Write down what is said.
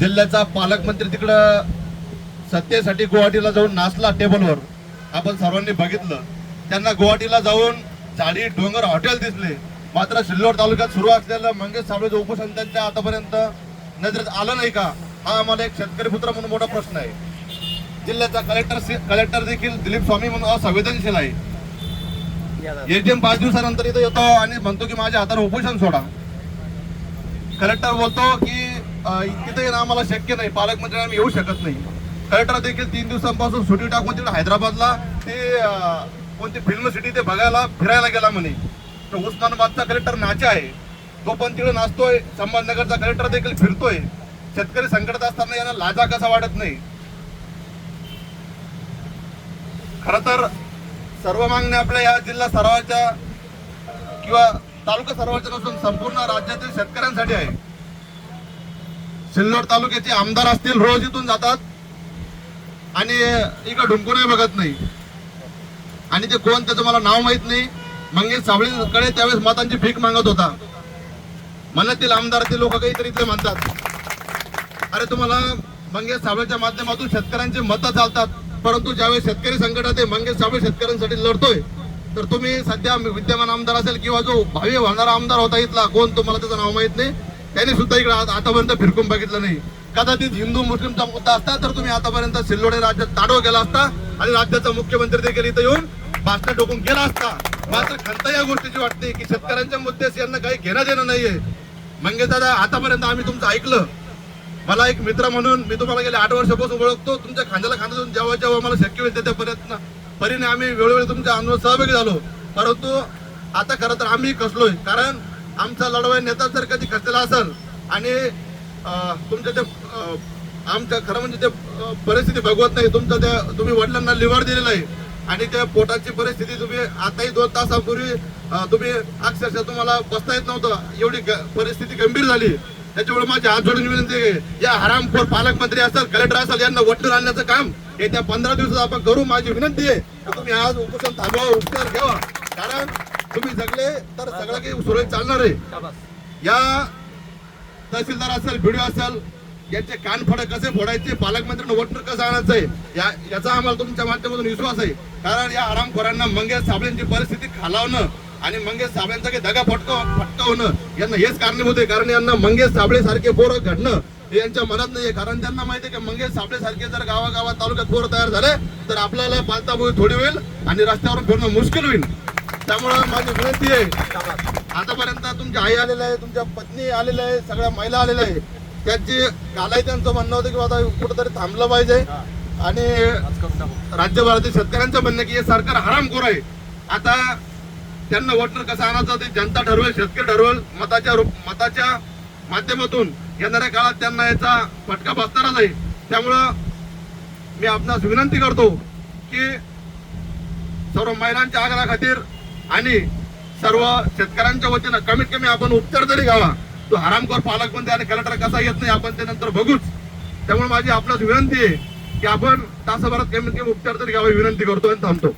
जिल्ह्याचा पालकमंत्री तिकडं सत्तेसाठी गुवाहाटीला जाऊन नाचला टेबलवर. आपण सर्वांनी बघितलं. त्यांना गुवाहाटीला जाऊन झाडी डोंगर हॉटेल दिसले. मात्र सिल्लोड तालुक्यात सुरू असलेलं मंगेश साबळेचं उपोषण त्यांच्या आतापर्यंत नजरेत आलं नाही का? हा आम्हाला एक शेतकरी पुत्र म्हणून मोठा प्रश्न आहे. जिल्ह्याचा कलेक्टर कलेक्टर देखील दिलीप स्वामी म्हणून असंवेदनशील आहे. एटीएम पाच दिवसानंतर इथं येतो आणि म्हणतो की माझ्या हातावर उपोषण सोडा. कलेक्टर बोलतो की तिथे येणं आम्हाला शक्य नाही. पालकमंत्री आम्ही येऊ शकत नाही. कलेक्टर देखील तीन दिवसांपासून सुटी टाकून तिथे हैदराबादला ते कोणती फिल्म सिटी ते बघायला फिरायला गेला म्हणे. तर उस्मानाबादचा कलेक्टर नाचा आहे. तो पण तिकडे नाचतोय. संभाजनगरचा कलेक्टर देखील फिरतोय. शेतकरी संकटात असताना यांना लाजा कसा वाटत नाही? खर तर सर्व मागण्या आपल्या या जिल्हा सरावाच्या किंवा तालुका सरावाच्या नसून संपूर्ण राज्यातील शेतकऱ्यांसाठी आहे. सिल्लोड तालुक्याचे आमदार असतील रोज इथून जातात. आणि इकडे ढुंकूनही बघत नाही. आणि ते कोण त्याचं मला नाव माहीत नाही. मंगेश साबळेकडे त्यावेळेस मतांची भीक मागत होता. मनातील आमदार ते लोक काहीतरी इथे म्हणतात. अरे तुम्हाला मंगेश सावळेच्या माध्यमातून शेतकऱ्यांचे मतं चालतात. परंतु ज्यावेळेस शेतकरी संकटात आहे मंगेश सावळे शेतकऱ्यांसाठी लढतोय. तर तुम्ही सध्या विद्यमान आमदार असेल किंवा जो भावी होणारा आमदार होता इथला कोण तुम्हाला त्याचं नाव माहीत नाही. त्यांनी सुद्धा इकडे आतापर्यंत फिरकून बघितलं नाही. कदाचित हिंदू मुस्लिमचा मुद्दा असता तर तुम्ही आतापर्यंत सिल्लोडे राज्यात ताडो केला असता आणि राज्याचा मुख्यमंत्री देखील इथं येऊन भाषण टोकून गेला असता. मात्र खंत या गोष्टीची वाटते की शेतकऱ्यांच्या मुद्द्याशी यांना काही घेणं देणं नाहीये. मंगेश दादा आतापर्यंत आम्ही तुमचं ऐकलं. मला एक मित्र म्हणून मी तुम्हाला गेले आठ वर्षापासून ओळखतो. तुमच्या खांद्याला खांदा जेव्हा जेव्हा मला शक्य होईल त्या प्रयत्न परीने आम्ही वेळोवेळी तुमच्या अनुभव सहभागी झालो. परंतु आता खरं तर आम्ही कसलोय? कारण आमचा लढवाई नेता जर कधी खर्चला असेल आणि तुमच्या ते आमच्या खरं म्हणजे ते परिस्थिती भगवत नाही तुमचं त्या तुम्ही वडिलांना लिव्हर दिलेलं आहे आणि त्या पोटाची परिस्थिती तुम्ही आताही दोन तासापूर्वी तुम्ही अक्षरशः तुम्हाला बसता येत नव्हतं. एवढी ग- परिस्थिती गंभीर झाली. त्याच्यामुळे माझी हात जोडून विनंती आहे या हरामखोर पालकमंत्री असतात कलेक्टर असतात यांना वटून आणण्याचं काम येत्या पंधरा दिवसात आपण करू. माझी विनंती आहे तुम्ही आज उपोषण थांबवा उपचार घ्यावा. कारण तुम्ही जगले तर सगळं काही सुरळीत चालणार आहे. या तहसीलदार असेल व्हिडिओ असेल यांचे कान फडे कसे फोडायचे पालकमंत्र्यांना वटणं कसं आणायचं आहे. या याचा आम्हाला तुमच्या माध्यमातून विश्वास आहे. कारण या आरामखोरांना मंगेश साबळेंची परिस्थिती खालावणं आणि मंगेश साबळेंचा काही दगा फटका फटकावणं यांना हेच कारणीभूत आहे. कारण यांना मंगेश साबळे सारखे पोरं घडणं हे यांच्या मनात नाहीये कारण त्यांना माहिती आहे की मंगेश साबळे सारखे जर गावागावात तालुक्यात पोरं तयार झाले तर आपल्याला पालताबोळी थोडी होईल आणि रस्त्यावरून फिरणं मुश्किल होईल. त्यामुळं माझी विनंती आहे आतापर्यंत तुमची आई आलेलं आहे तुमच्या पत्नी आलेल्या आहे सगळ्या महिला आलेल्या आहे त्यांची कालही त्यांचं म्हणणं होतं की आता कुठंतरी थांबलं पाहिजे. आणि राज्यभरातील शेतकऱ्यांचं म्हणणं की हे सरकार हरामखोर आहे. आता त्यांना वोटर कसं आणायचं ते जनता ठरवेल शेतकरी ठरवेल. मताच्या रूप- मताच्या माध्यमातून येणाऱ्या काळात त्यांना याचा फटका बसणारच आहे. त्यामुळं मी आपणास विनंती करतो की सर्व महिलांच्या आग्रहाखातीर आणि सर्व शेतकऱ्यांच्या वतीनं कमीत कमी आपण उपचार तरी घ्यावा तो हरामखोर पालकमंत्री आणि कलेक्टर कसा येत नाही आपण ते नंतर बघूच. त्यामुळे माझी आपल्यास विनंती आहे की आपण तासाभरात कमीत कमी उपचार तरी घ्यावा विनंती करतो आणि थांबतो.